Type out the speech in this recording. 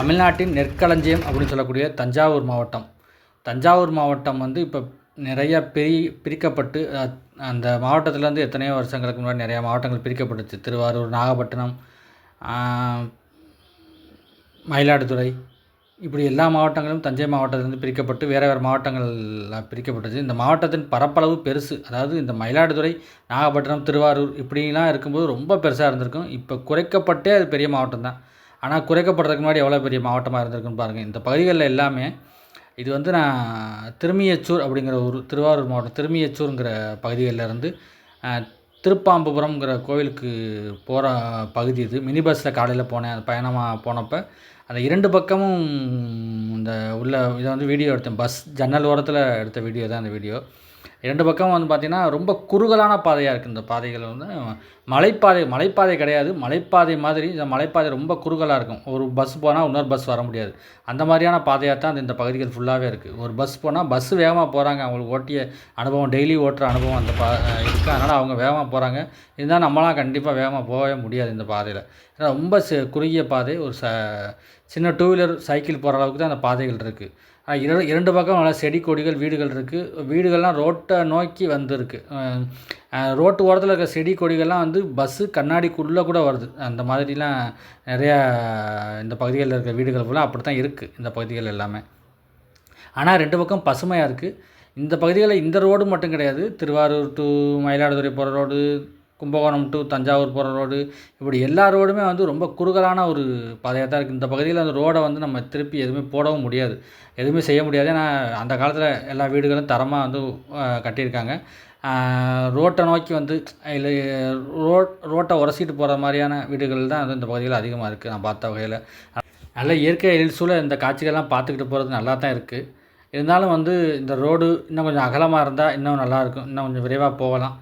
தமிழ்நாட்டின் நெற்களஞ்சியம் அப்படின்னு சொல்லக்கூடிய தஞ்சாவூர் மாவட்டம். தஞ்சாவூர் மாவட்டம் வந்து இப்போ நிறைய பிரி பிரிக்கப்பட்டு அந்த மாவட்டத்துலேருந்து எத்தனையோ வருஷங்களுக்கு முன்னாடி நிறையா மாவட்டங்கள் பிரிக்கப்பட்டுச்சு. திருவாரூர் நாகப்பட்டினம் மயிலாடுதுறை. இப்படி எல்லா மாவட்டங்களும் தஞ்சை மாவட்டத்திலேருந்து பிரிக்கப்பட்டு வேறு வேறு மாவட்டங்கள் பிரிக்கப்பட்டுச்சு. இந்த மாவட்டத்தின் பரப்பளவு பெருசு. அதாவது இந்த மயிலாடுதுறை நாகப்பட்டினம் திருவாரூர் இப்படிலாம் இருக்கும்போது ரொம்ப பெருசாக இருந்திருக்கும். இப்போ குறைக்கப்பட்டே அது பெரிய மாவட்டம் தான் ஆனால் குறைக்கப்படுறதுக்கு முன்னாடி எவ்வளோ பெரிய மாவட்டமாக இருந்திருக்குன்னு பாருங்கள். இந்த பகுதிகளில் எல்லாமே இது வந்து நான் திருமியச்சூர் அப்படிங்கிற ஒரு திருவாரூர் மாவட்டம் திருமியச்சூருங்கிற பகுதிகளில் இருந்து திருப்பாம்புபுரம்ங்கிற கோவிலுக்கு போகிற பகுதி இது. மினி பஸ்ஸில் காலையில் போனேன். அது பயணமாக போனப்போ அந்த இரண்டு பக்கமும் இந்த உள்ள இதை வந்து வீடியோ எடுத்தேன். பஸ் ஜன்னல் ஓரத்தில் எடுத்த வீடியோ தான் அந்த வீடியோ. இரண்டு பக்கம் வந்து பார்த்திங்கன்னா ரொம்ப குறுகலான பாதையாக இருக்குது இந்த பாதைகள் வந்து. மலைப்பாதை மலைப்பாதை கிடையாது. மலைப்பாதை மாதிரி இந்த மலைப்பாதை ரொம்ப குறுகலாக இருக்கும். ஒரு பஸ் போனால் இன்னொரு பஸ் வர முடியாது. அந்த மாதிரியான பாதையாக தான் இந்த பகுதிகள் ஃபுல்லாகவே இருக்குது ஒரு பஸ் போனால் பஸ் வேகமாக போகிறாங்க அவங்களுக்கு ஓட்டிய அனுபவம் டெய்லி ஓட்டுற அனுபவம் அந்த பா இருக்குது அதனால் அவங்க வேகமாக போகிறாங்க இருந்தால் நம்மளாம் கண்டிப்பாக வேகமாக போகவே முடியாது இந்த பாதையில். ஏன்னா ரொம்ப சி குறுகிய பாதை. ஒரு ச சின்ன டூ வீலர் சைக்கிள் போகிற அளவுக்கு தான் அந்த பாதைகள் இருக்குது இரண்டு இரண்டு பக்கம் நல்லா செடி கொடிகள் வீடுகள் இருக்குது வீடுகள்லாம் ரோட்டை நோக்கி வந்திருக்கு. ரோட்டு ஓரத்தில் இருக்க செடி கொடிகள்லாம் வந்து பஸ்ஸு கண்ணாடிக்குள்ளே கூட வருது. அந்த மாதிரிலாம் நிறையா இந்த பகுதிகளில் இருக்க வீடுகள் ஃபுல்லாக அப்படி தான் இருக்குது இந்த பகுதிகள் எல்லாமே. ஆனால் ரெண்டு பக்கம் பசுமையாக இருக்குது இந்த பகுதிகளில் இந்த ரோடு மட்டும் கிடையாது. திருவாரூர் டு மயிலாடுதுறை போகிற ரோடு கும்பகோணம் டு தஞ்சாவூர் போகிற ரோடு இப்படி எல்லா ரோடுமே வந்து ரொம்ப குறுகலான ஒரு பாதையாக தான் இருக்குது இந்த பகுதியில் அந்த ரோடை வந்து நம்ம திருப்பி எதுவுமே போடவும் முடியாது. எதுவுமே செய்ய முடியாது. ஏன்னா அந்த காலத்தில் எல்லா வீடுகளும் தரமாக வந்து கட்டியிருக்காங்க. ரோட்டை நோக்கி வந்து இல்லை ரோட் ரோட்டை உரசிட்டு போகிற மாதிரியான வீடுகள் தான் வந்து இந்த பகுதியில் அதிகமாக இருக்குது நான் பார்த்த வகையில். நல்ல இயற்கை எழில்சூழ இந்த காட்சிகள்லாம் பார்த்துக்கிட்டு போகிறது நல்லா தான் இருக்குது இருந்தாலும் வந்து இந்த ரோடு இன்னும் கொஞ்சம் அகலமாக இருந்தால் இன்னும் நல்லாயிருக்கும் இன்னும் கொஞ்சம் விரைவாக போகலாம்.